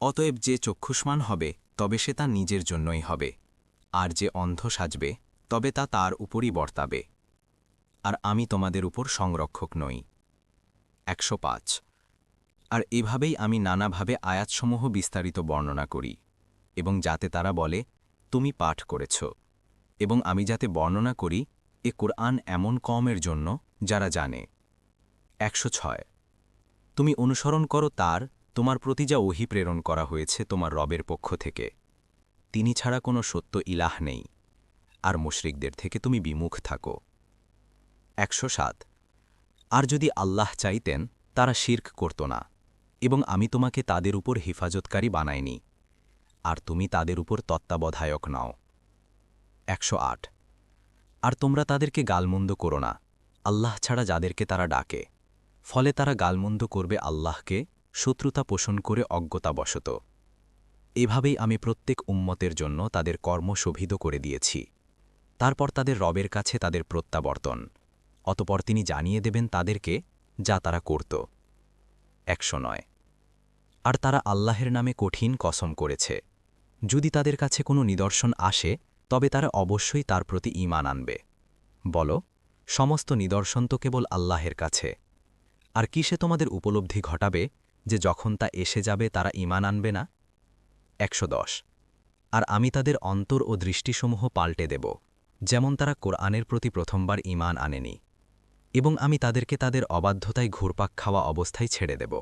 অতএব যে চক্ষুষ্মান হবে, তবে সে তা নিজের জন্যই হবে। আর যে অন্ধ সাজবে, তবে তা তার উপরই বর্তাবে। আর আমি তোমাদের উপর সংরক্ষক নই। একশো পাঁচ। আর এভাবেই আমি নানাভাবে আয়াতসমূহ বিস্তারিত বর্ণনা করি, এবং যাতে তারা বলে, তুমি পাঠ করেছ। এবং আমি যাতে বর্ণনা করি, এ কোরআন এমন কমের জন্য, যারা জানে। একশো ছয়। তুমি অনুসরণ করো তার তোমার প্রতি যা ওহি প্রেরণ করা হয়েছে তোমার রবের পক্ষ থেকে, তিনি ছাড়া কোনো সত্য ইলাহ নেই, আর মুশরিকদের থেকে তুমি বিমুখ থাকো। একশো সাত, আর যদি আল্লাহ চাইতেন, তারা শির্ক করত না, এবং আমি তোমাকে তাদের উপর হেফাজতকারী বানাইনি, আর তুমি তাদের উপর তত্ত্বাবধায়ক নাও। একশো আট, আর তোমরা তাদেরকে গালমন্দ করো না, আল্লাহ ছাড়া যাদেরকে তারা ডাকে, ফলে তারা গালমন্দ করবে আল্লাহকে শত্রুতা পোষণ করে অজ্ঞতাবশত। এভাবেই আমি প্রত্যেক উম্মতের জন্য তাদের কর্ম শোভিত করে দিয়েছি। তারপর তাদের রবের কাছে তাদের প্রত্যাবর্তন। অতপর তিনি জানিয়ে দেবেন তাদেরকে যা তারা করত। একশো নয়। আর তারা আল্লাহের নামে কঠিন কসম করেছে। যদি তাদের কাছে কোনো নিদর্শন আসে, তবে তারা অবশ্যই তার প্রতি ঈমান আনবে। বল, সমস্ত নিদর্শন তো কেবল আল্লাহের কাছে। আর কিসে তোমাদের উপলব্ধি ঘটাবে? যে যখন তা এসে যাবে তারা ইমান আনবে না? একশো দশ। আর আমি তাদের অন্তর ও দৃষ্টিসমূহ পাল্টে দেব, যেমন তারা কোরআনের প্রতি প্রথমবার ইমান আনেনি, এবং আমি তাদেরকে তাদের অবাধ্যতায় ঘুরপাক খাওয়া অবস্থায় ছেড়ে দেব।